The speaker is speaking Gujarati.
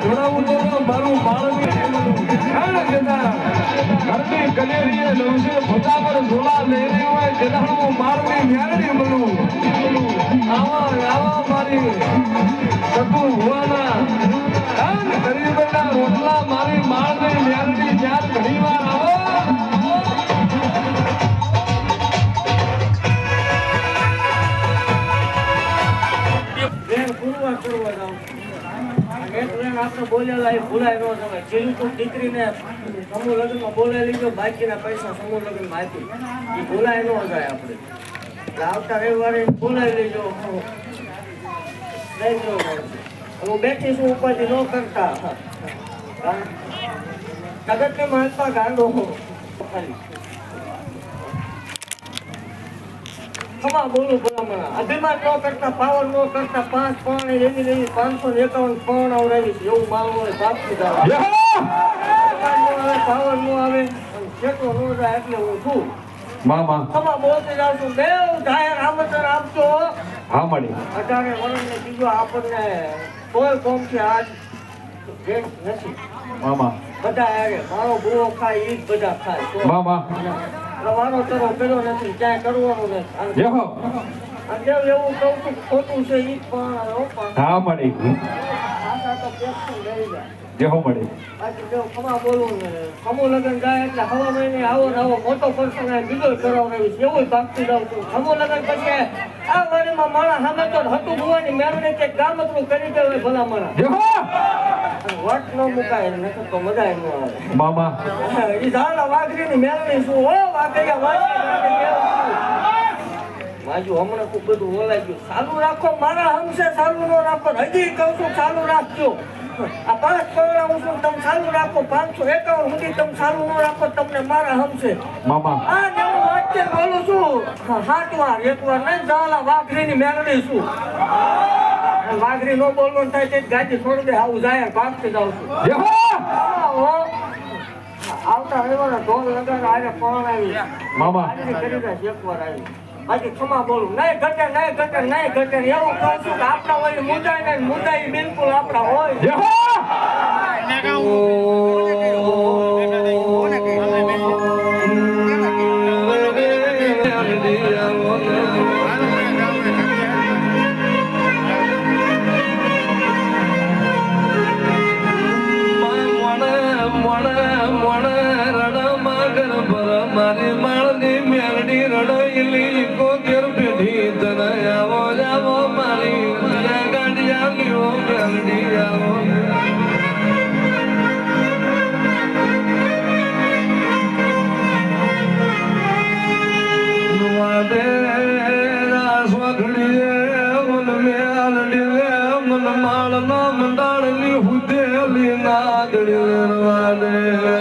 જોડાવું તો મારું બાળક ઘરની કનેરીએ લવશે ફોટા પર ઝોલા લઈને હોય જદાણું મારની ન્યારણી મળું આવા આવા મારી સકુ હુવાના એક બેન આપણે બોલેલા એ ભૂલાય ન જવાય જેલું તો દીકરીને સમૂહ લગ્નમાં બોલાવી લીધો બાકીના પૈસા સમૂહ લગ્નમાં આપી એ ભૂલાય ન જાય આપણે આવતા રવિવારે બોલાવી લેજો લઈ જવું હું બેઠી છું ઉપાધિ ન કરતા જગતને મહાત્મા ગાંડો ખાલી ખમા બોલું ભલામણા અભિમાન ન કરતા પાવર ન કરતા પાંચ પણ એવી લઈ પાંચસો ને એકાવન પણ આવડાવીશ એવું માલ હોય બાપુ પાવર નો આવે ખેતો નો જાય એટલે હું છું. મામા. ખમા બોલતી જાઉં છું બેવ જાહેર આમંત્રણ આપજો. હા મળી અઢારે વર્ષને બીજો આપણને કોઈ કોમથી આજ. ભેટ નથી. મામા. બધા મારો બુઓ ખાય ઈ જ બધા ખાય. મામા. રવાનો તરો કર્યો નથી ક્યાંય કરવાનું નથી. અને જેમ એવું છું ખોટું છે એ પણ હા મળી. યહો મળી. બાકી જો ખમા બોલવું ને ખમો લગન જાય એટલે હવા મહિને આવો આવો મોટો પ્રસંગ બીજો કરાવડાવી એવું ભાગતી જાઉં છું. ખમો લગન પછી આ વાડીમાં માણા સામે તો હતું ભુવાની મેળવીને કે ગામતરું કરી દેવાય ભલા માણા વટ ન મુકાય નકર તો મજા ન આવે. મામા. ઈ શું? હો વાઘરિયા વાઘરિયા માજુ હમણાં ખૂબ બધું બોલાઈ ગયું. ચાલુ રાખો મારા હમશે ચાલુ ન રાખો. હજી કહું છું ચાલુ રાખજો. આ પાંચ કરોડ હું છું તમે ચાલુ રાખો. પાંચસો એકાવન સુધી તમે ચાલુ ન રાખો તમને મારા હમશે મામા. આ હું વાક્ય બોલું છું. વાર એક વાર નહીં ઝાલા વાઘરીની મેળવી છું વાઘરી નો બોલવાનું થાય તે જ ગાડી છોડી દે આવું જાય ભાગતી જાઉં છું. આવતા રવિવારે ઢોલ લગાડ આરે પણ આવી. મામા. હાજરી કરી દે એકવાર આવી. બાકી ક્ષમા બોલું. નહીં ઘટે નહીં ઘટે નહીં ઘટે એવું કહું છું કે આપણા હોય મુદાય નહીં મુદાય બિલકુલ આપણા હોય. રડોઈલી કોકેર પેઢી તને આવો જાવો, મારી ગાંડિયા લીઓ મેલડી આવો વાદે રે મન માળના મંડાળની હુદેલી નાદડી રે